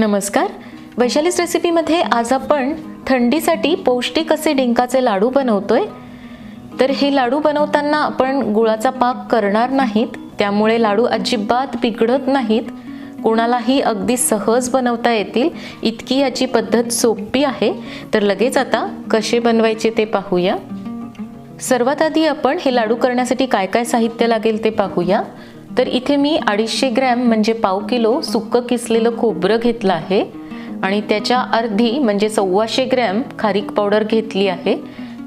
नमस्कार. वैशालीस रेसिपीमध्ये आज आपण थंडीसाठी पौष्टिक असे डिंकाचे लाडू बनवतोय. तर हे लाडू बनवताना आपण गुळाचा पाक करणार नाहीत त्यामुळे लाडू अजिबात बिघडत नाहीत. कोणालाही अगदी सहज बनवता येतील. इतकी याची पद्धत सोपी आहे. तर लगेच आता कसे बनवायचे ते पाहूया. सर्वात आधी आपण हे लाडू करण्यासाठी काय काय साहित्य लागेल ते पाहूया. तर इथे मी अडीचशे ग्रॅम म्हणजे पाव किलो सुक्कं किसलेलं खोबरं घेतलं आहे. आणि त्याच्या अर्धी म्हणजे सव्वाशे ग्रॅम खारीक पावडर घेतली आहे.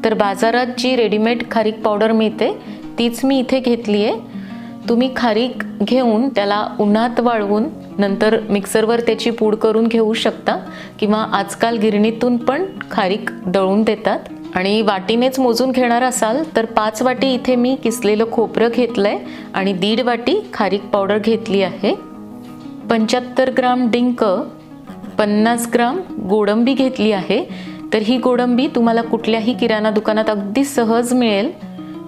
तर बाजारात जी रेडीमेड खारीक पावडर मिळते तीच मी इथे घेतली आहे. तुम्ही खारीक घेऊन त्याला उन्हात वाळवून नंतर मिक्सरवर त्याची पूड करून घेऊ शकता किंवा आजकाल गिरणीतून पण खारीक दळून देतात. आणि वाटीनेच मोजून घेणार असाल तर पाच वाटी इथे मी किसलेलं खोबरं घेतलं आहे आणि दीड वाटी खारीक पावडर घेतली आहे. पंच्याहत्तर ग्राम डिंक पन्नास ग्राम गोडंबी घेतली आहे. तर ही गोडंबी तुम्हाला कुठल्याही किराणा दुकानात अगदी सहज मिळेल.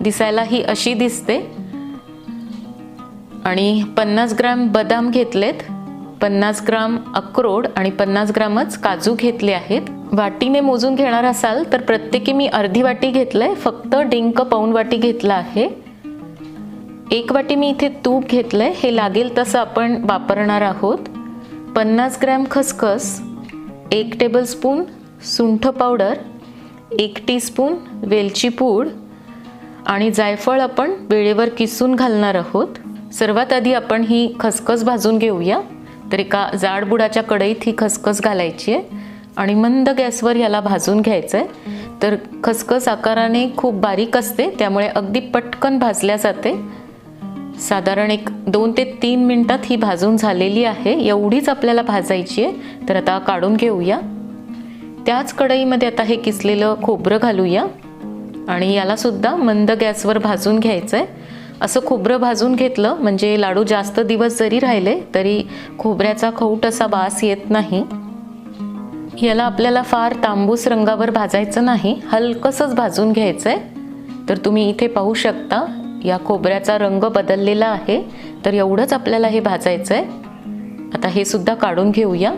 दिसायला ही अशी दिसते. आणि पन्नास ग्राम बदाम घेतलेत. पन्नास ग्राम अक्रोड आणि पन्नास ग्रामच काजू घेतले आहेत. वाटीने मोजून घेणार असाल तर प्रत्येकी मी अर्धी वाटी घेतलंय. फक्त डिंक पाऊन वाटी घेतला आहे. एक वाटी मी इथे तूप घेतलंय. हे लागेल तसं आपण वापरणार आहोत. पन्नास ग्रॅम खसखस एक टेबलस्पून सुंठ पावडर एक टीस्पून वेलची पूड आणि जायफळ आपण वेळेवर किसून घालणार आहोत. सर्वात आधी आपण ही खसखस भाजून घेऊया. तर एका जाडबुडाच्या कढईत ही खसखस घालायची आहे. आणि मंद गॅसवर याला भाजून घ्यायचं आहे तर खसखस आकाराने खूप बारीक असते त्यामुळे अगदी पटकन भाजल्या जाते. साधारण एक दोन ते तीन मिनटात ही भाजून झालेली आहे. एवढीच आपल्याला भाजायची आहे. तर आता काढून घेऊया. त्याच कढईमध्ये आता हे किसलेलं खोबरं घालूया. आणि यालासुद्धा मंद गॅसवर भाजून घ्यायचं आहे असं खोबरं भाजून घेतलं. म्हणजे लाडू जास्त दिवस जरी राहिले तरी खोबऱ्याचा खौट असा वास येत नाही. याला आपल्याला फार तांबूस रंगावर भाजायचं नाही. हलकसंच भाजून घ्यायचं आहे तर तुम्ही इथे पाहू शकता या खोबऱ्याचा रंग बदललेला आहे. तर एवढंच आपल्याला हे भाजायचं आहे आता हे सुद्धा काढून घेऊया.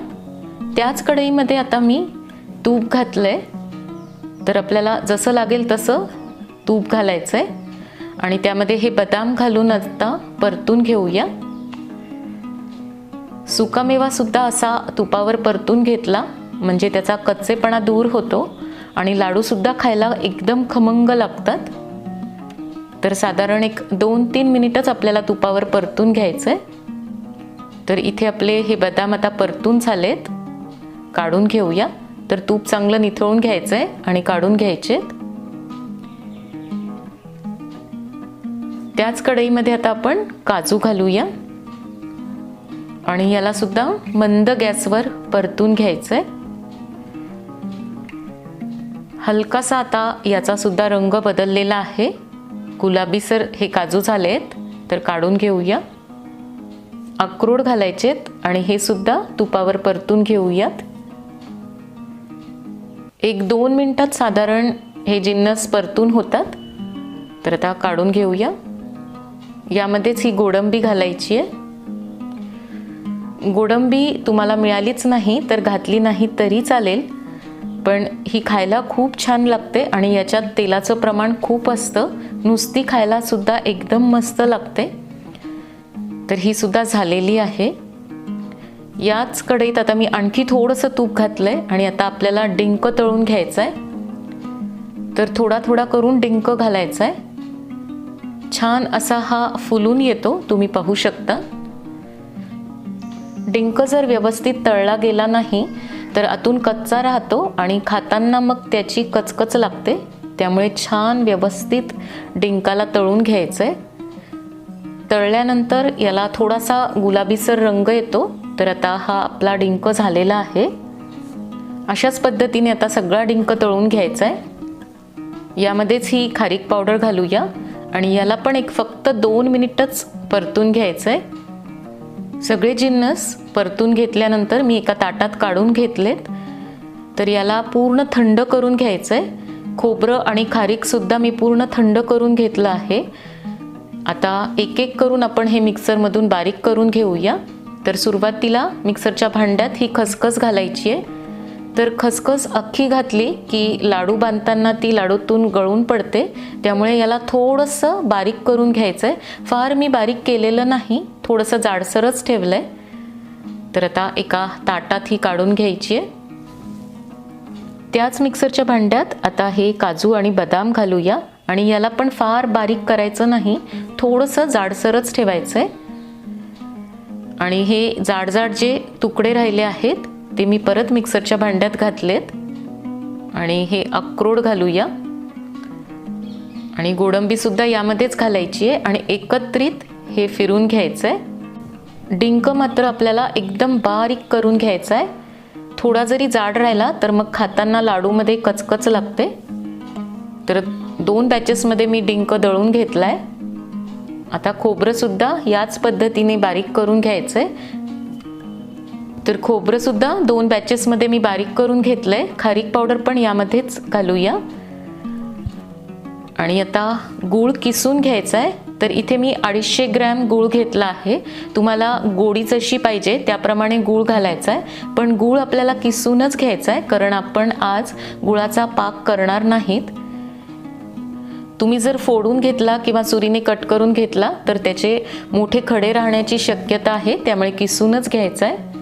त्याच कढईमध्ये आता मी तूप घातलं आहे तर आपल्याला जसं लागेल तसं तूप घालायचं आहे आणि त्यामध्ये हे बदाम घालून आता परतून घेऊया. सुकामेवा सुद्धा असा तुपावर परतून घेतला म्हणजे त्याचा कच्चेपणा दूर होतो आणि लाडूसुद्धा खायला एकदम खमंग लागतात. तर साधारण एक दोन तीन मिनिटच आपल्याला तुपावर परतून घ्यायचं आहे तर इथे आपले हे बदाम आता परतून झालेत. काढून घेऊया. तर तूप चांगलं निथळून घ्यायचं आहे आणि काढून घ्यायचे त्याच कढईमध्ये आता आपण काजू घालूया. आणि याला सुद्धा मंद गॅसवर परतून घ्यायचं आहे हलकासा आता याचा सुद्धा रंग बदललेला आहे. गुलाबीसर हे काजू झाले आहेत तर काढून घेऊया. अक्रोड घालायचेत आणि हे सुद्धा तुपावर परतून घेऊयात. एक दोन मिनटात साधारण हे जिन्नस परतून होतात. तर आता काढून घेऊया. यामध्येच ही गोडंबी घालायची आहे. गोडंबी तुम्हाला मिळालीच नाही तर घातली नाही तरी चालेल. पण ही खायला खूप छान लागते आणि याच्यात तेलाचं प्रमाण खूप असतं. नुसती खायलासुद्धा एकदम मस्त लागते. तर ही सुद्धा झालेली आहे. याच कढईत आता मी आणखी थोडंसं तूप घातलं आहे आणि आता आपल्याला डिंक तळून घ्यायचं आहे तर थोडा थोडा करून डिंक घालायचा आहे छान असा हा फुलून येतो तुम्ही पाहू शकता. डिंक जर व्यवस्थित तळला गेला नाही तर आतून कच्चा राहतो आणि खाताना मग त्याची कचकच लागते. त्यामुळे छान व्यवस्थित डिंकाला तळून घ्यायचं आहे तळल्यानंतर याला थोडासा गुलाबीसर रंग येतो तर आता हा आपला डिंक झालेला आहे. अशाच पद्धतीने आता सगळा डिंक तळून घ्यायचा आहे यामध्येच ही खारीक पावडर घालूया. आणि याला पण एक फक्त दोन मिनिटच परतून घ्यायचं आहे सगळे जिन्नस परतून घेतल्यानंतर मी एका ताटात काढून घेतलेत. तर याला पूर्ण थंड करून घ्यायचं आहे खोबरं आणि खारीकसुद्धा मी पूर्ण थंड करून घेतलं आहे. आता एक एक करून आपण हे मिक्सरमधून बारीक करून घेऊया. तर सुरुवातीला मिक्सरच्या भांड्यात ही खसखस घालायची आहे. तर खसखस अख्खी घातली की लाडू बांधताना ती लाडूतून गळून पडते. त्यामुळे याला थोडंसं बारीक करून घ्यायचं आहे फार मी बारीक केलेलं नाही थोडंसं जाडसरच ठेवलं आहे तर आता एका ताटात ही काढून घ्यायची आहे त्याच मिक्सरच्या भांड्यात आता हे काजू आणि बदाम घालूया. आणि याला पण फार बारीक करायचं नाही थोडंसं जाडसरच ठेवायचं आहे आणि हे जाड जाड जे तुकडे राहिले आहेत ते मी परत मिक्सरच्या भांड्यात घातलेत. आणि हे अक्रोड घालूया. आणि गोडंबीसुद्धा यामध्येच घालायची आहे. आणि एकत्रित हे फिरून घ्यायचं आहे डिंक मात्र आपल्याला एकदम बारीक करून घ्यायचा आहे थोडा जरी जाड राहिला तर मग खाताना लाडूमध्ये कचकच लागते. तर दोन बॅचेसमध्ये मी डिंक दळून घेतला आहे आता खोबरंसुद्धा याच पद्धतीने बारीक करून घ्यायचं आहे तर खोबरंसुद्धा दोन बॅचेसमध्ये मी बारीक करून घेतलं आहे खारीक पावडर पण यामध्येच घालूया. आणि आता गूळ किसून घ्यायचा आहे तर इथे मी अडीचशे ग्रॅम गूळ घेतला आहे. तुम्हाला गोडी जशी पाहिजे त्याप्रमाणे गूळ घालायचा आहे पण गूळ आपल्याला किसूनच घ्यायचा आहे कारण आपण आज गुळाचा पाक करणार नाहीत. तुम्ही जर फोडून घेतला किंवा सुरीने कट करून घेतला तर त्याचे मोठे खडे राहण्याची शक्यता आहे. त्यामुळे किसूनच घ्यायचं आहे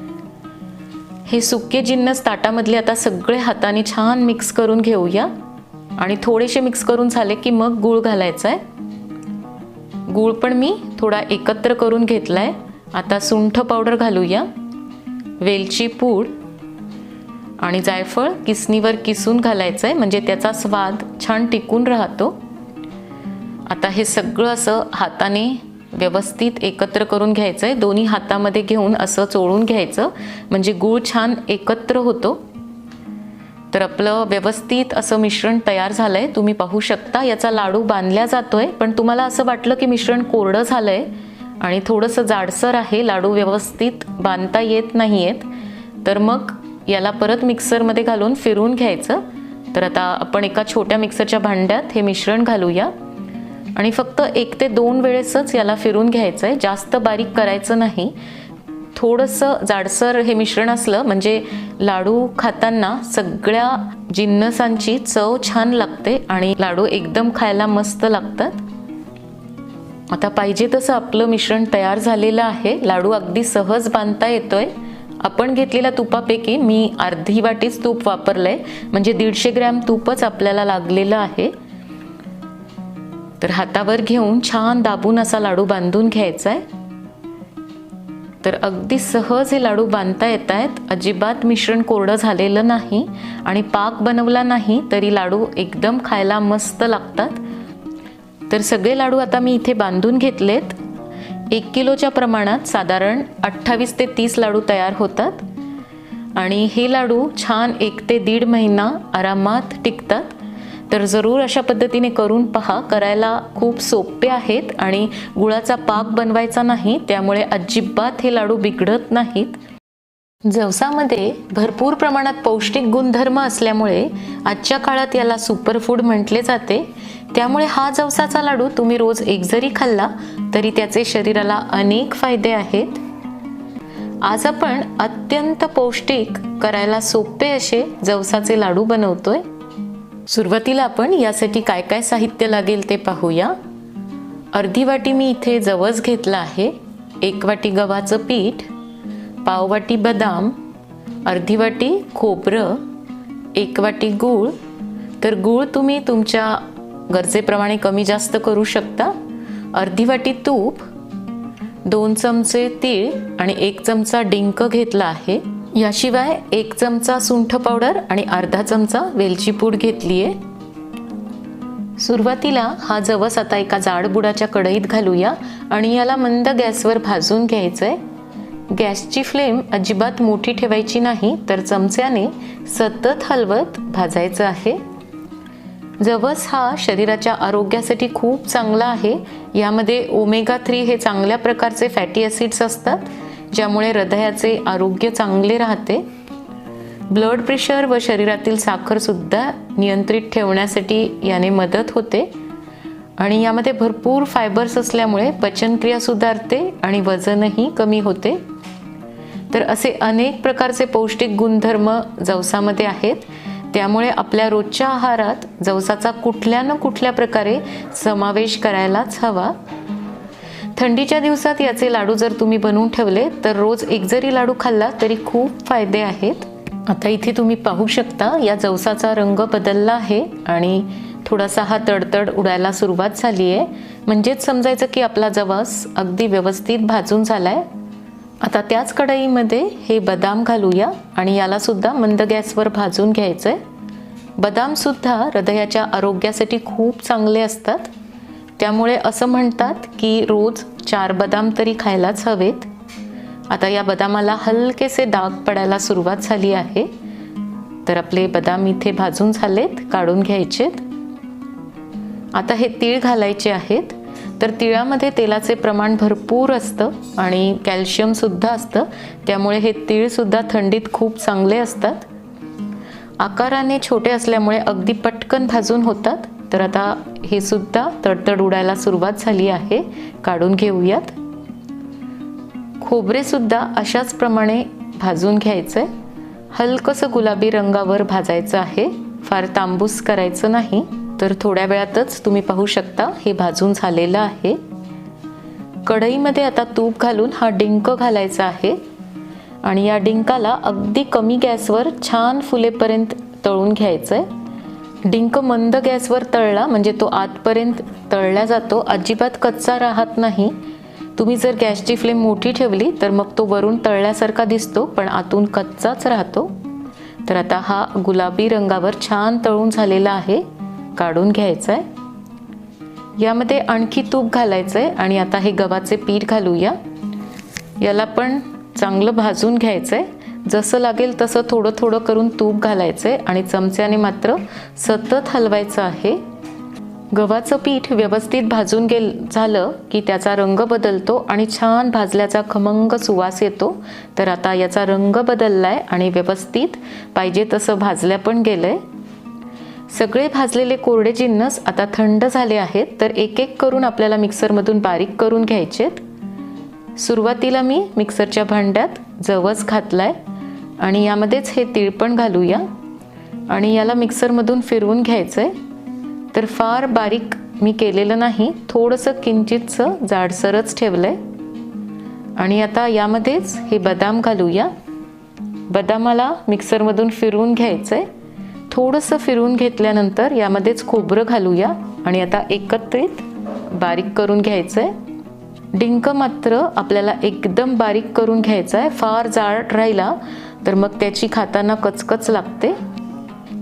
हे सुके जिन्नस ताटामधले आता सगळे हाताने छान मिक्स करून घेऊया. आणि थोडेसे मिक्स करून झाले की मग गूळ घालायचा आहे गूळ पण मी थोडा एकत्र करून घेतला आहे आता सुंठ पावडर घालूया. वेलची पूड आणि जायफळ किसनीवर किसून घालायचं आहे म्हणजे त्याचा स्वाद छान टिकून राहतो. आता हे सगळं असं हाताने व्यवस्थित एकत्र करून घ्यायचं आहे दोन्ही हातामध्ये घेऊन असं चोळून घ्यायचं. म्हणजे गूळ छान एकत्र होतो. तर आपलं व्यवस्थित असं मिश्रण तयार झालं आहे तुम्ही पाहू शकता याचा लाडू बांधला जातो आहे पण तुम्हाला असं वाटलं की मिश्रण कोरडं झालं आहे आणि थोडंसं जाडसर आहे. लाडू व्यवस्थित बांधता येत नाही आहेत तर मग याला परत मिक्सरमध्ये घालून फिरून घ्यायचं. तर आता आपण एका छोट्या मिक्सरच्या भांड्यात हे मिश्रण घालूया. आणि फक्त एक ते दोन वेळेसच याला फिरून घ्यायचं आहे जास्त बारीक करायचं नाही. थोडंसं जाडसर हे मिश्रण असलं म्हणजे लाडू खाताना सगळ्या जिन्नसांची चव छान लागते आणि लाडू एकदम खायला मस्त लागतात. आता पाहिजे तसं आपलं मिश्रण तयार झालेलं आहे. लाडू अगदी सहज बांधता येतोय. आपण घेतलेल्या तुपापैकी मी अर्धी वाटीच तूप वापरलंय. म्हणजे दीडशे ग्रॅम तूपच आपल्याला लागलेलं आहे. तर हातावर घेऊन छान दाबून असा लाडू बांधून घ्यायचा आहे तर अगदी सहज हे लाडू बांधता येत आहेत अजिबात मिश्रण कोरडं झालेलं नाही आणि पाक बनवला नाही तरी लाडू एकदम खायला मस्त लागतात. तर सगळे लाडू आता मी इथे बांधून घेतलेत. एक किलोच्या प्रमाणात साधारण अठ्ठावीस ते तीस लाडू तयार होतात. आणि हे लाडू छान एक ते दीड महिना आरामात टिकतात. तर जरूर अशा पद्धतीने करून पहा. करायला खूप सोपे आहेत आणि गुळाचा पाक बनवायचा नाही त्यामुळे अजिबात हे लाडू बिघडत नाहीत. जवसामध्ये भरपूर प्रमाणात पौष्टिक गुणधर्म असल्यामुळे आजच्या काळात याला सुपरफूड म्हटले जाते. त्यामुळे हा जवसाचा लाडू तुम्ही रोज एक जरी खाल्ला तरी त्याचे शरीराला अनेक फायदे आहेत. आज आपण अत्यंत पौष्टिक करायला सोपे असे जवसाचे लाडू बनवतोय. सुरुवातीला आपण यासाठी काय काय साहित्य लागेल ते पाहूया. अर्धी वाटी मी इथे जवस घेतला आहे. एक वाटी गव्हाचं पीठ पाव वाटी बदाम अर्धी वाटी खोबरं एक वाटी गूळ. तर गूळ तुम्ही तुमच्या गरजेप्रमाणे कमी जास्त करू शकता. अर्धी वाटी तूप दोन चमचे तीळ आणि एक चमचा डिंक घेतला आहे. याशिवाय एक चमचा सुंठ पावडर आणि अर्धा चमचा वेलची पूड घेतली आहे सुरुवातीला हा जवस आता एका जाड बुडाच्या कढईत घालूया आणि याला मंद गॅसवर भाजून घ्यायचं आहे गॅसची फ्लेम अजिबात मोठी ठेवायची नाही तर चमच्याने सतत हलवत भाजायचं आहे. जवस हा शरीराच्या आरोग्यासाठी खूप चांगला आहे. यामध्ये ओमेगा थ्री हे चांगल्या प्रकारचे फॅटी ॲसिड्स असतात. ज्यामुळे हृदयाचे आरोग्य चांगले राहते. ब्लड प्रेशर व शरीरातील साखरसुद्धा नियंत्रित ठेवण्यासाठी याने मदत होते. आणि यामध्ये भरपूर फायबर्स असल्यामुळे पचनक्रिया सुधारते आणि वजनही कमी होते. तर असे अनेक प्रकारचे पौष्टिक गुणधर्म जवसामध्ये आहेत. त्यामुळे आपल्या रोजच्या आहारात जवसाचा कुठल्या न कुठल्या प्रकारे समावेश करायलाच हवा. थंडीच्या दिवसात याचे लाडू जर तुम्ही बनवून ठेवले तर रोज एक जरी लाडू खाल्ला तरी खूप फायदे आहेत. आता इथे तुम्ही पाहू शकता या जवसाचा रंग बदलला आहे आणि थोडासा हा तडतड उडायला सुरुवात झाली आहे म्हणजेच समजायचं की आपला जवस अगदी व्यवस्थित भाजून झालाय. आता त्याच कढईमध्ये हे बदाम घालूया आणि यालासुद्धा मंद गॅसवर भाजून घ्यायचं आहे बदामसुद्धा हृदयाच्या आरोग्यासाठी खूप चांगले असतात. त्यामुळे असं म्हणतात की रोज चार बदाम तरी खायलाच हवेत. आता या बदामाला हलकेसे डाग पडायला सुरुवात झाली आहे. तर आपले बदाम इथे भाजून झालेत काढून घ्यायचेत. आता हे तीळ घालायचे आहेत. तर तिळामध्ये तेलाचे प्रमाण भरपूर असतं आणि कॅल्शियमसुद्धा असतं. त्यामुळे हे तीळसुद्धा थंडीत खूप चांगले असतात. आकाराने छोटे असल्यामुळे अगदी पटकन भाजून होतात. तर आता हे सुद्धा तडतड उडायला सुरुवात झाली आहे. काढून घेऊयात. खोबरेसुद्धा अशाच प्रमाणे भाजून घ्यायचं. आहे हलकंसं गुलाबी रंगावर भाजायचं आहे. फार तांबूस करायचं नाही. तर थोड्या वेळातच तुम्ही पाहू शकता हे भाजून झालेलं आहे. कढईमध्ये आता तूप घालून हा डिंक घालायचा आहे. आणि या डिंकाला अगदी कमी गॅसवर छान फुलेपर्यंत तळून घ्यायचं आहे डिंक मंद गॅसवर तळला म्हणजे तो आतपर्यंत तळला जातो अजिबात कच्चा राहत नाही. तुम्ही जर गॅसची फ्लेम मोठी ठेवली तर मग तो वरून तळल्यासारखा दिसतो पण आतून कच्चाच राहतो. तर आता हा गुलाबी रंगावर छान तळून झालेला आहे. काढून घ्यायचा आहे यामध्ये आणखी तूप घालायचं आहे आणि आता हे गव्हाचे पीठ घालूया. याला पण चांगलं भाजून घ्यायचं आहे जसं लागेल तसं थोडं थोडं करून तूप घालायचं आहे आणि चमच्याने मात्र सतत हलवायचं आहे. गव्हाचं पीठ व्यवस्थित भाजून गेल झालं की त्याचा रंग बदलतो आणि छान भाजल्याचा खमंग सुवास येतो. तर आता याचा रंग बदलला आहे आणि व्यवस्थित पाहिजे तसं भाजल्या पण गेलं आहे सगळे भाजलेले कोरडे जिन्नस आता थंड झाले आहेत तर एक एक करून आपल्याला मिक्सरमधून बारीक करून घ्यायचेत. सुरुवातीला मी मिक्सरच्या भांड्यात जवस घातला आहे आणि यामध्येच हे तीळ पण घालूया. आणि याला मिक्सरमधून फिरवून घ्यायचं आहे तर फार बारीक मी केलेलं नाही थोडंसं किंचितचं जाडसरच ठेवलं आहे आणि आता यामध्येच हे बदाम घालूया. बदामाला मिक्सरमधून फिरवून घ्यायचं आहे थोडंसं फिरवून घेतल्यानंतर यामध्येच खोबरं घालूया. आणि आता एकत्रित बारीक करून घ्यायचं आहे डिंक मात्र आपल्याला एकदम बारीक करून घ्यायचं आहे फार जाड राहिला तर मग त्याची खाताना कचकच लागते.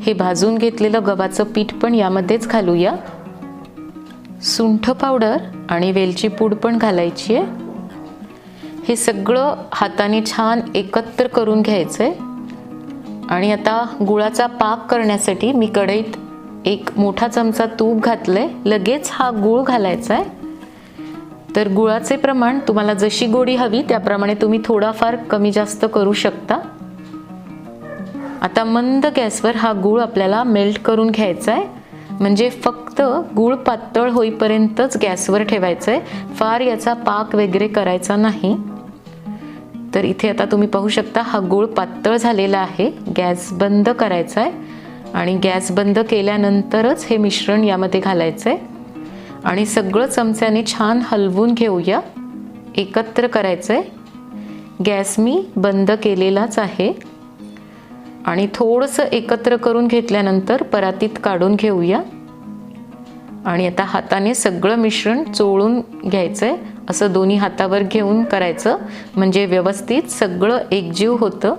हे भाजून घेतलेलं गव्हाचं पीठ पण यामध्येच घालूया. सुंठ पावडर आणि वेलची पूड पण घालायची आहे हे सगळं हाताने छान एकत्र करून घ्यायचं आहे आणि आता गुळाचा पाक करण्यासाठी मी कढईत एक मोठा चमचा तूप घातलंय. लगेच हा गूळ घालायचा आहे तर गुळाचे प्रमाण तुम्हाला जशी गोडी हवी त्याप्रमाणे तुम्ही थोडाफार कमी जास्त करू शकता. आता मंद गॅसवर हा गूळ आपल्याला मेल्ट करून घ्यायचा आहे म्हणजे फक्त गूळ पातळ होईपर्यंतच गॅसवर ठेवायचं आहे फार याचा पाक वगैरे करायचा नाही. तर इथे आता तुम्ही पाहू शकता हा गूळ पातळ झालेला आहे. गॅस बंद करायचा आहे आणि गॅस बंद केल्यानंतरच हे मिश्रण यामध्ये घालायचं आहे आणि सगळं चमच्याने छान हलवून घेऊया. एकत्र करायचं आहे गॅस मी बंद केलेलाच आहे. आणि थोडंसं एकत्र करून घेतल्यानंतर परातीत काढून घेऊया. आणि आता हाताने सगळं मिश्रण चोळून घ्यायचं आहे असं दोन्ही हातावर घेऊन करायचं. म्हणजे व्यवस्थित सगळं एकजीव होतं.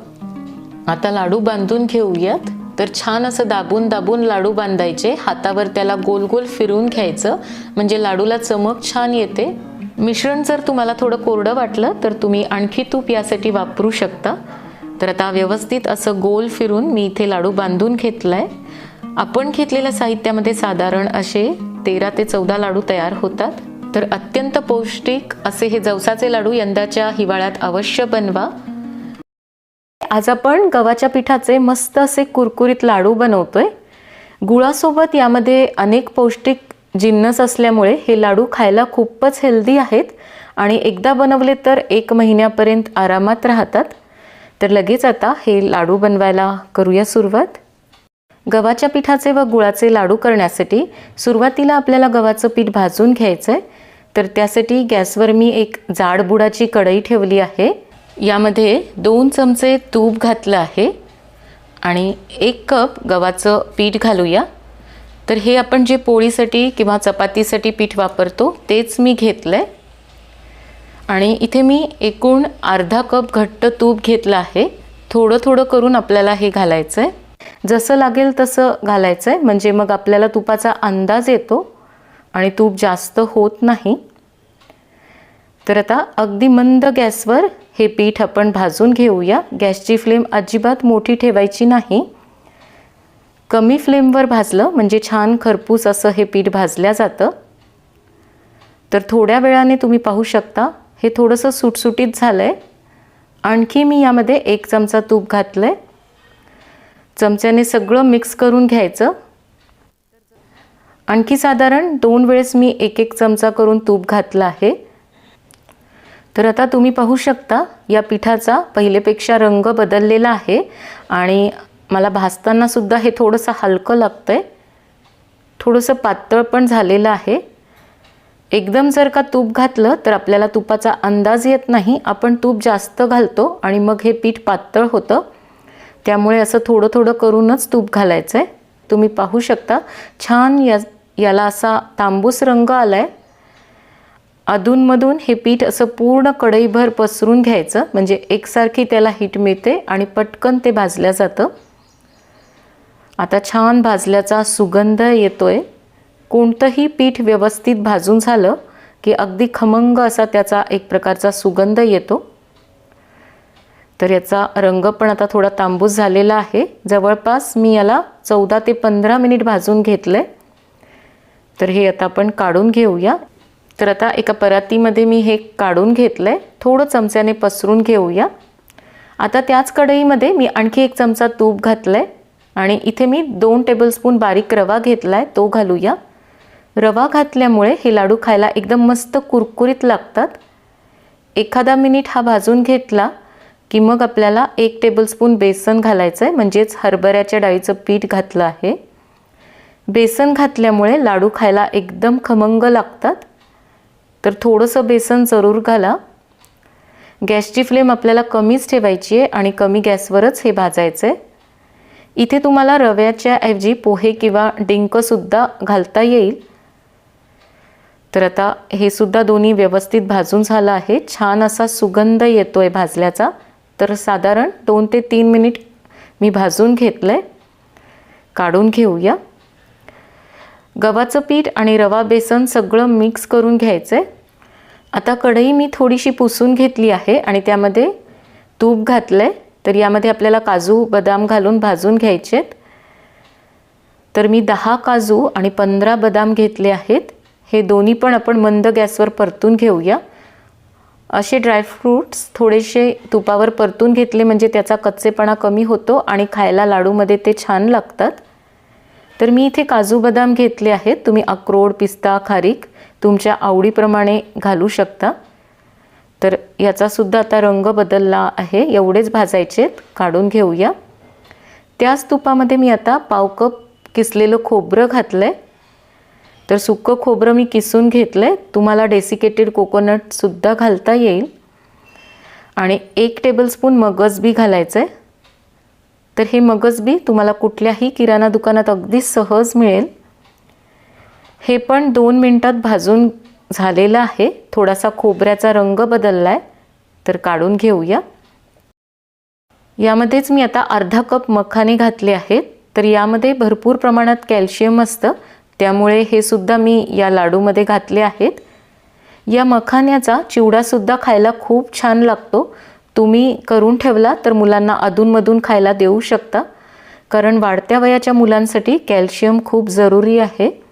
आता लाडू बांधून घेऊयात. तर छान असं दाबून दाबून लाडू बांधायचे. हातावर त्याला गोल गोल फिरवून घ्यायचं. म्हणजे लाडूला चमक छान येते. मिश्रण जर तुम्हाला थोडं कोरडं वाटलं तर तुम्ही आणखी तूप यासाठी वापरू शकता. तर आता व्यवस्थित असं गोल फिरून मी इथे लाडू बांधून घेतलाय. आपण घेतलेल्या साहित्यामध्ये साधारण असे तेरा ते चौदा लाडू तयार होतात. तर अत्यंत पौष्टिक असे हे जवसाचे लाडू यंदाच्या हिवाळ्यात अवश्य बनवा. आज आपण गव्हाच्या पिठाचे मस्त असे कुरकुरीत लाडू बनवतोय. गुळासोबत यामध्ये अनेक पौष्टिक जिन्नस असल्यामुळे हे लाडू खायला खूपच हेल्दी आहेत आणि एकदा बनवले तर एक महिन्यापर्यंत आरामात राहतात. तर लगेच आता हे लाडू बनवायला करूया सुरुवात. गव्हाच्या पिठाचे व गुळाचे लाडू करण्यासाठी सुरुवातीला आपल्याला गव्हाचं पीठ भाजून घ्यायचं आहे तर त्यासाठी गॅसवर मी एक जाड बुडाची कढई ठेवली आहे. यामध्ये दोन चमचे तूप घातलं आहे. आणि एक कप गव्हाचं पीठ घालूया. तर हे आपण जे पोळीसाठी किंवा चपातीसाठी पीठ वापरतो तेच मी घेतलं आहे आणि इथे मी एकूण अर्धा कप घट्ट तूप घेतलं आहे. थोडं थोडं करून आपल्याला हे घालायचं आहे जसं लागेल तसं घालायचं आहे म्हणजे मग आपल्याला तुपाचा अंदाज येतो आणि तूप जास्त होत नाही. तर आता अगदी मंद गॅसवर हे पीठ आपण भाजून घेऊया. गॅसची फ्लेम अजिबात मोठी ठेवायची नाही. कमी फ्लेमवर भाजलं म्हणजे छान खरपूस असं हे पीठ भाजल्या जातं. तर थोड्या वेळाने तुम्ही पाहू शकता. हे थोडंसं सुटसुटीत झालं आहे आणखी मी यामध्ये एक चमचा तूप घातलं आहे चमच्याने सगळं मिक्स करून घ्यायचं. आणखी साधारण दोन वेळेस मी एक एक चमचा करून तूप घातलं आहे. तर आता तुम्ही पाहू शकता या पिठाचा पहिलेपेक्षा रंग बदललेला आहे आणि मला भासतानासुद्धा हे थोडंसं हलकं लागतं आहे थोडंसं पातळ पण झालेलं आहे. एकदम जर का तूप घातलं तर आपल्याला तुपाचा अंदाज येत नाही. आपण तूप जास्त घालतो आणि मग हे पीठ पातळ होतं. त्यामुळे असं थोडं थोडं करूनच तूप घालायचं आहे तुम्ही पाहू शकता. छान या याला असा तांबूस रंग आला आहे अधूनमधून हे पीठ असं पूर्ण कढईभर पसरून घ्यायचं. म्हणजे एकसारखी त्याला हीट मिळते आणि पटकन ते भाजल्या जातं. आता छान भाजल्याचा सुगंध येतो आहे कोणतंही पीठ व्यवस्थित भाजून झालं की अगदी खमंग असा त्याचा एक प्रकारचा सुगंध येतो. तर याचा रंग पण आता थोडा तांबूस झालेला आहे. जवळपास मी याला चौदा ते पंधरा मिनिट भाजून घेतलं आहे तर हे आता आपण काढून घेऊया. तर आता एका परातीमध्ये मी हे काढून घेतलं आहे थोडं चमच्याने पसरून घेऊया. आता त्याच कढईमध्ये मी आणखी एक चमचा तूप घातलं आहे आणि इथे मी दोन टेबलस्पून बारीक रवा घेतला आहे तो घालूया. रवा घातल्यामुळे हे लाडू खायला एकदम मस्त कुरकुरीत लागतात. एखादा मिनिट हा भाजून घेतला की मग आपल्याला एक टेबलस्पून बेसन घालायचं आहे म्हणजेच हरभऱ्याच्या डाळीचं पीठ घातलं आहे. बेसन घातल्यामुळे लाडू खायला एकदम खमंग लागतात. तर थोडंसं बेसन जरूर घाला. गॅसची फ्लेम आपल्याला कमीच ठेवायची आहे आणि कमी गॅसवरच हे भाजायचं आहे इथे तुम्हाला रव्याच्या ऐवजी पोहे किंवा डिंकसुद्धा घालता येईल. तर आता हे सुद्धा दोन्ही व्यवस्थित भाजून झालं आहे. छान असा सुगंध येतो आहे भाजल्याचा. तर साधारण दोन ते तीन मिनिट मी भाजून घेतलं आहे काढून घेऊया. गव्हाचं पीठ आणि रवा बेसन सगळं मिक्स करून घ्यायचं आहे आता कढई मी थोडीशी पुसून घेतली आहे आणि त्यामध्ये तूप घातलं आहे तर यामध्ये आपल्याला काजू बदाम घालून भाजून घ्यायचे आहेत तर मी दहा काजू आणि पंधरा बदाम घेतले आहेत. हे दोन्ही पण आपण मंद गॅसवर परतून घेऊया. असे ड्रायफ्रूट्स थोडेसे तुपावर परतून घेतले म्हणजे त्याचा कच्चेपणा कमी होतो आणि खायला लाडूमध्ये ते छान लागतात. तर मी इथे काजू बदाम घेतले आहेत. तुम्ही अक्रोड पिस्ता खारीक तुमच्या आवडीप्रमाणे घालू शकता. तर याचासुद्धा आता रंग बदलला आहे. एवढेच भाजायचे काढून घेऊया. त्याच तुपामध्ये मी आता पाव कप किसलेलं खोबरं घातलं आहे तर सुकं खोबरं मी किसून घेतलं आहे तुम्हाला डेसिकेटेड कोकोनटसुद्धा घालता येईल. आणि एक टेबलस्पून मगज बी घालायचं आहे तर हे मगज बी तुम्हाला कुठल्याही किराणा दुकानात अगदी सहज मिळेल. हे पण दोन मिनटात भाजून झालेलं आहे. थोडासा खोबऱ्याचा रंग बदलला आहे तर काढून घेऊया. यामध्येच मी आता अर्धा कप मखाने घातले आहेत. तर यामध्ये भरपूर प्रमाणात कॅल्शियम असतं. त्यामुळे हे सुद्धा मी या लाडूमध्ये घातले आहेत. या मखाण्याचा चिवडासुद्धा खायला खूप छान लागतो. तुम्ही करून ठेवला तर मुलांना अधूनमधून खायला देऊ शकता. कारण वाढत्या वयाच्या मुलांसाठी कॅल्शियम खूप जरुरी आहे.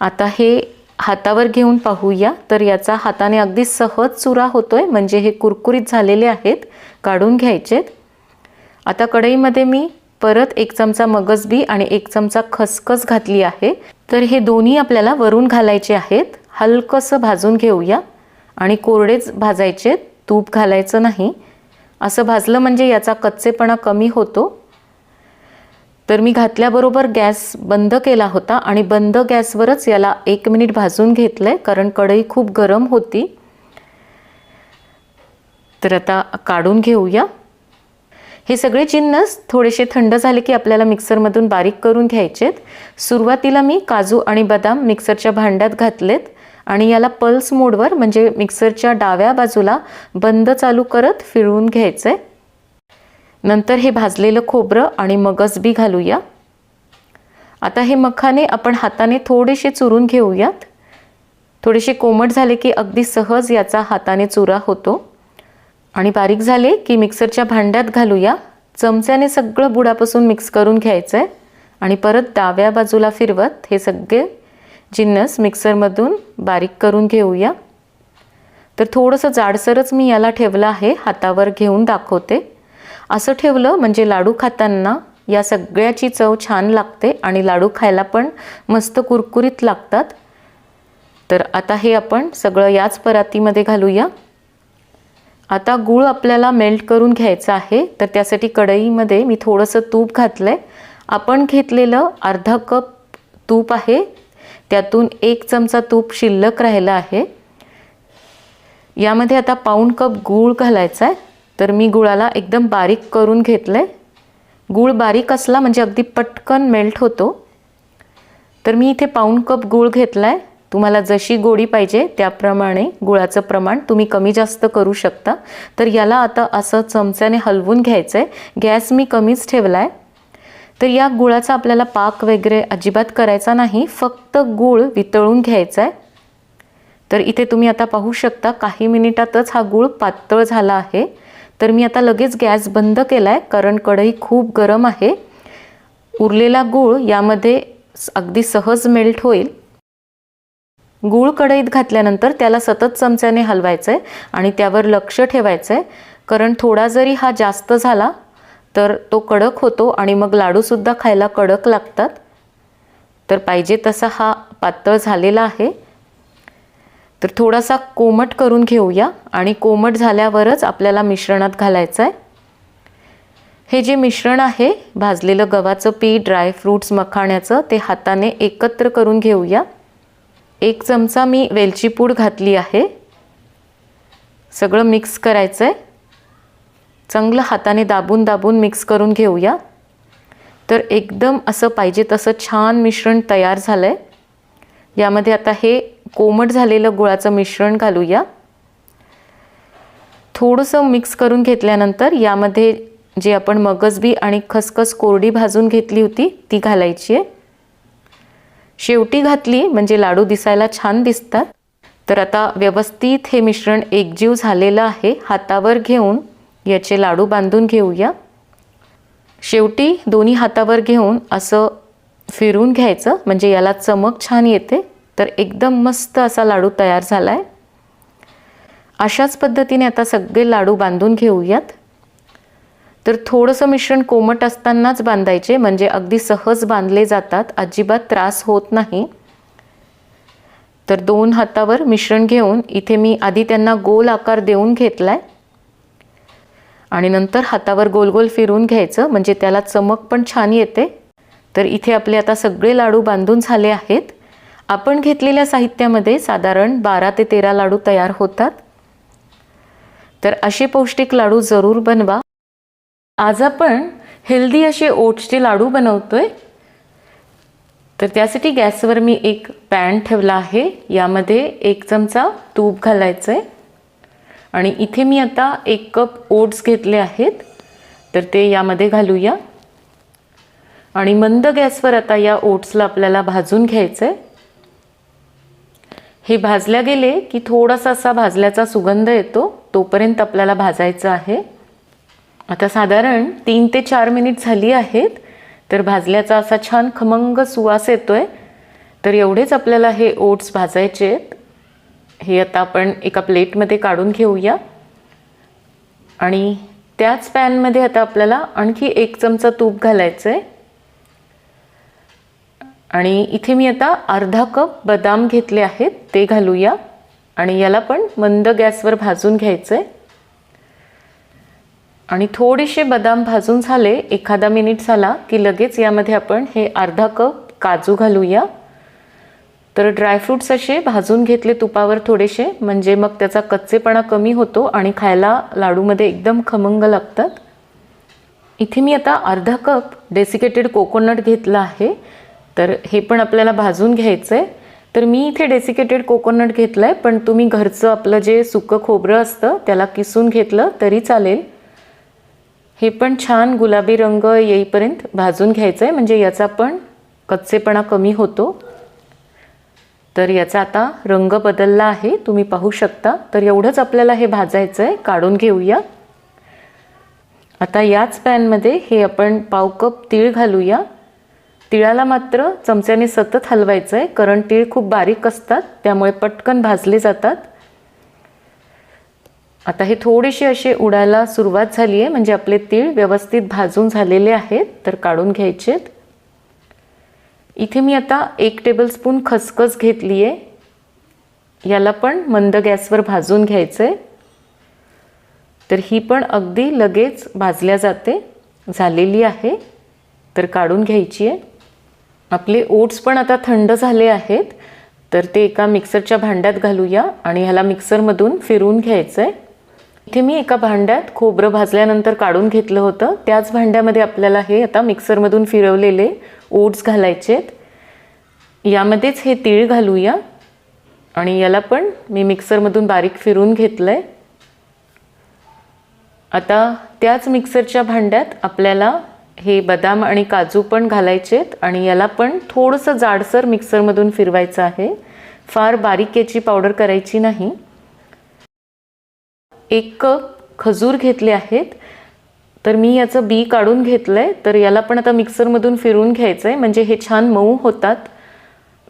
आता हे हातावर घेऊन पाहूया. तर याचा हाताने अगदी सहज चुरा होतोय. म्हणजे हे कुरकुरीत झालेले आहेत. काढून घ्यायचेत. आता कढईमध्ये मी परत एक चमचा मगजबी आणि एक चमचा खसखस घातली आहे. तर हे दोन्ही आपल्याला वरून घालायचे आहेत. हलकंसं भाजून घेऊया. आणि कोरडेच भाजायचे. तूप घालायचं नाही. असं भाजलं म्हणजे याचा कच्चेपणा कमी होतो. तर मी घातल्याबरोबर गॅस बंद केला होता आणि बंद गॅसवरच याला एक मिनिट भाजून घेतलं आहे कारण कढई खूप गरम होती. तर आता काढून घेऊया. हे सगळे जिन्नस थोडेसे थंड झाले की आपल्याला मिक्सरमधून बारीक करून घ्यायचेत. सुरुवातीला मी काजू आणि बदाम मिक्सरच्या भांड्यात घातलेत आणि याला पल्स मोडवर म्हणजे मिक्सरच्या डाव्या बाजूला बंद चालू करत फिरवून घ्यायचं. आहे नंतर हे भाजलेलं खोबरं आणि मगज बी घालूया. आता हे मखाने आपण हाताने थोडेसे चुरून घेऊयात. थोडेसे कोमट झाले की अगदी सहज याचा हाताने चुरा होतो. आणि बारीक झाले की मिक्सरच्या भांड्यात घालूया. चमच्याने सगळं बुडापासून मिक्स करून घ्यायचं आहे आणि परत डाव्या बाजूला फिरवत हे सगळे जिन्नस मिक्सरमधून बारीक करून घेऊया. तर थोडंसं जाडसरच मी याला ठेवलं आहे हातावर घेऊन दाखवते. असं ठेवलं म्हणजे लाडू खाताना या सगळ्याची चव छान लागते आणि लाडू खायला पण मस्त कुरकुरीत लागतात. तर आता हे आपण सगळं याच परातीमध्ये घालूया. आता गूळ आपल्याला मेल्ट करून घ्यायचं आहे तर त्यासाठी कढईमध्ये मी थोडंसं तूप घातलं आहे आपण घेतलेलं अर्धा कप तूप आहे. त्यातून एक चमचा तूप शिल्लक राहिलं आहे. यामध्ये आता पाऊण कप गूळ घालायचा आहे तर मी गुळाला एकदम बारीक करून घेतलं आहे गूळ बारीक असला म्हणजे अगदी पटकन मेल्ट होतो. तर मी इथे पाऊण कप गूळ घेतला आहे तुम्हाला जशी गोडी पाहिजे त्याप्रमाणे गुळाचं प्रमाण तुम्ही कमी जास्त करू शकता. तर याला आता असं चमच्याने हलवून घ्यायचं आहे गॅस मी कमीच ठेवला आहे तर या गुळाचा आपल्याला पाक वगैरे अजिबात करायचा नाही. फक्त गूळ वितळून घ्यायचा आहे तर इथे तुम्ही आता पाहू शकता काही मिनिटातच हा गूळ पातळ झाला आहे. तर मी आता लगेच गॅस बंद केला आहे कारण कढई खूप गरम आहे. उरलेला गूळ यामध्ये अगदी सहज मेल्ट होईल. गूळ कढईत घातल्यानंतर त्याला सतत चमच्याने हलवायचं आहे आणि त्यावर लक्ष ठेवायचं आहे कारण थोडा जरी हा जास्त झाला तर तो कडक होतो आणि मग लाडूसुद्धा खायला कडक लागतात. तर पाहिजे तसा हा पातळ झालेला आहे. तर थोडासा कोमट करून घेऊया आणि कोमट झाल्यावरच आपल्याला मिश्रणात घालायचं आहे हे जे मिश्रण आहे भाजलेलं गव्हाचं पीठ ड्रायफ्रूट्स मखाण्याचं ते हाताने एकत्र करून घेऊया. एक चमचा मी वेलची पूड घातली आहे. सगळं मिक्स करायचं आहे चांगलं हाताने दाबून दाबून मिक्स करून घेऊया. तर एकदम असं पाहिजे तसं छान मिश्रण तयार झालं आहे यामध्ये आता हे कोमट झालेलं गुळाचं मिश्रण घालूया. थोडंसं मिक्स करून घेतल्यानंतर यामध्ये जे आपण मगजबी आणि खसखस कोरडी भाजून घेतली होती ती घालायची आहे. शेवटी घातली म्हणजे लाडू दिसायला छान दिसतात. तर आता व्यवस्थित हे मिश्रण एकजीव झालेलं आहे. हातावर घेऊन याचे लाडू बांधून घेऊया. शेवटी दोन्ही हातावर घेऊन असं फिरून घ्यायचं म्हणजे याला चमक छान येते. तर एकदम मस्त असा लाडू तयार झाला आहे अशाच पद्धतीने आता सगळे लाडू बांधून घेऊयात. तर थोडंसं मिश्रण कोमट असतानाच बांधायचे म्हणजे अगदी सहज बांधले जातात अजिबात त्रास होत नाही. तर दोन हातावर मिश्रण घेऊन इथे मी आधी त्यांना गोल आकार देऊन घेतला आहे आणि नंतर हातावर गोल गोल फिरून घ्यायचं म्हणजे त्याला चमक पण छान येते. तर इथे आपले आता सगळे लाडू बांधून झाले आहेत. आपण घेतलेल्या साहित्यामध्ये साधारण बारा ते तेरा लाडू तयार होतात. तर असे पौष्टिक लाडू जरूर बनवा. आज आपण हेल्दी असे ओट्सचे लाडू बनवतोय. तर त्यासाठी गॅसवर मी एक पॅन ठेवला आहे. यामध्ये एक चमचा तूप घालायचं आहे आणि इथे मी आता एक कप ओट्स घेतले आहेत. तर ते यामध्ये घालूया. आणि मंद गॅसवर आता या ओट्सला आपल्याला भाजून घ्यायचं आहे हे भाजल्या गेले की थोडासा असा भाजल्याचा सुगंध येतो. तोपर्यंत आपल्याला भाजायचं आहे. आता साधारण तीन ते चार मिनिट झाली आहेत तर भाजल्याचा असा छान खमंग सुवास येतोय. तर एवढेच आपल्याला हे ओट्स भाजायचे आहेत. हे आता आपण एका प्लेटमध्ये काढून घेऊया. आणि त्याच पॅनमध्ये आता आपल्याला आणखी एक चमचा तूप घालायचं आहे आणि इथे मी आता अर्धा कप बदाम घेतले आहेत ते घालूया. आणि याला पण मंद गॅसवर भाजून घ्यायचं आहे आणि थोडेसे बदाम भाजून झाले एखादा मिनिट झाला की लगेच यामध्ये आपण हे अर्धा कप काजू घालूया. तर ड्रायफ्रूट्स असे भाजून घेतले तुपावर थोडेसे म्हणजे मग त्याचा कच्चेपणा कमी होतो आणि खायला लाडूमध्ये एकदम खमंग लागतात. इथे मी आता अर्धा कप डेसिकेटेड कोकोनट घेतला आहे. तर हे पण आपल्याला भाजून घ्यायचं आहे तर मी इथे डेसिकेटेड कोकोनट घेतलं आहे पण तुम्ही घरचं आपलं जे सुकं खोबरं असतं त्याला किसून घेतलं तरी चालेल. हे पण छान गुलाबी रंग येईपर्यंत भाजून घ्यायचं आहे म्हणजे याचा पण कच्चेपणा कमी होतो. तर याचा आता रंग बदलला आहे. तुम्ही पाहू शकता. तर एवढंच आपल्याला हे भाजायचं आहे काढून घेऊया. आता याच पॅनमध्ये हे आपण पाव कप तीळ घालूया. तिळाला मात्र चमच्याने सतत हलवायचं आहे कारण तीळ खूप बारीक असतात. त्यामुळे पटकन भाजले जातात. आता हे थोडेसे असे उडायला सुरुवात झाली आहे. म्हणजे आपले तीळ व्यवस्थित भाजून झालेले आहेत तर काढून घ्यायचेत. इथे मी आता एक टेबलस्पून खसखस घेतली आहे. याला पण मंद गॅसवर भाजून घ्यायचं आहे तर ही पण अगदी लगेच भाजल्या जाते. झालेली आहे तर काढून घ्यायची आहे. आपले ओट्स पण आता थंड झाले आहेत. तर ते एका मिक्सरच्या भांड्यात घालूया आणि ह्याला मिक्सरमधून फिरून घ्यायचं आहे इथे मी एका भांड्यात खोबरं भाजल्यानंतर काढून घेतलं होतं. त्याच भांड्यामध्ये आपल्याला हे आता मिक्सरमधून फिरवलेले ओट्स घालायचेत. यामध्येच हे तीळ घालूया. आणि याला पण मी मिक्सरमधून बारीक फिरून घेतलं आहे आता त्याच मिक्सरच्या भांड्यात आपल्याला हे बदाम आणि काजू पण घालायचेत. आणि याला पण थोडंसं जाडसर मिक्सरमधून फिरवायचं आहे. फार बारीक याची पावडर करायची नाही. एक कप खजूर घेतले आहेत. तर मी याचं बी काढून घेतलं आहे तर याला पण आता मिक्सरमधून फिरून घ्यायचं आहे म्हणजे हे छान मऊ होतात.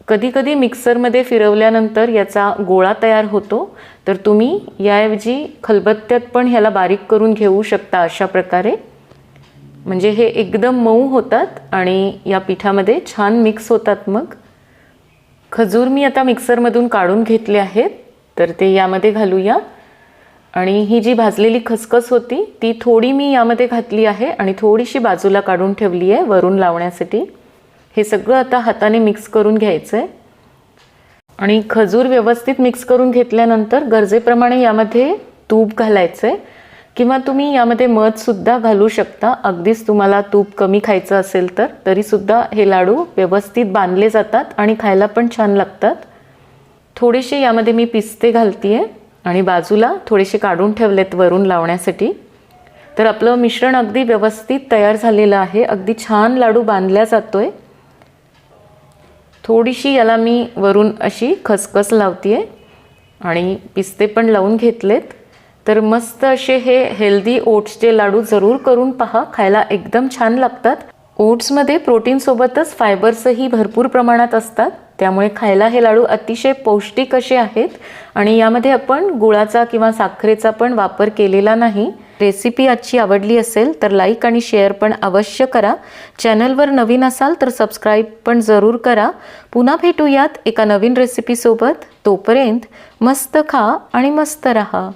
कधीकधी मिक्सरमध्ये फिरवल्यानंतर याचा गोळा तयार होतो. तर तुम्ही याऐवजी खलबत्त्यात पण ह्याला बारीक करून घेऊ शकता अशा प्रकारे. म्हणजे हे एकदम मऊ होतात आणि या पिठामध्ये छान मिक्स होतात मग. खजूर मी आता मिक्सरमधून काढून घेतले आहेत. तर ते यामध्ये घालूया. आणि ही जी भाजलेली खसखस होती ती थोडी मी यामध्ये घातली आहे आणि थोडीशी बाजूला काढून ठेवली आहे वरून लावण्यासाठी. हे सगळं आता हाताने मिक्स करून घ्यायचं आहे आणि खजूर व्यवस्थित मिक्स करून घेतल्यानंतर गरजेप्रमाणे यामध्ये तूप घालायचं आहे किंवा तुम्ही यामध्ये मधसुद्धा घालू शकता. अगदीच तुम्हाला तूप कमी खायचं असेल तर तरीसुद्धा हे लाडू व्यवस्थित बांधले जातात आणि खायला पण छान लागतात. थोडेसे यामध्ये मी पिस्ते घालते आहे आणि बाजूला थोडेसे काढून ठेवलेत वरून लावण्यासाठी. तर आपलं मिश्रण अगदी व्यवस्थित तयार झालेलं आहे. अगदी छान लाडू बांधल्या जातो आहे थोडीशी याला मी वरून अशी खसखस लावते आहे आणि पिस्ते पण लावून घेतलेत. तर मस्त असे हे हेल्दी ओट्सचे लाडू जरूर करून पहा. खायला एकदम छान लागतात. ओट्समध्ये प्रोटीनसोबतच फायबर्सही भरपूर प्रमाणात असतात. त्यामुळे खायला हे लाडू अतिशय पौष्टिक असे आहेत. आणि यामध्ये आपण गुळाचा किंवा साखरेचा पण वापर केलेला नाही. रेसिपी आजची आवडली असेल तर लाईक आणि शेअर पण अवश्य करा. चॅनलवर नवीन असाल तर सबस्क्राईब पण जरूर करा. पुन्हा भेटूयात एका नवीन रेसिपीसोबत तोपर्यंत मस्त खा आणि मस्त रहा.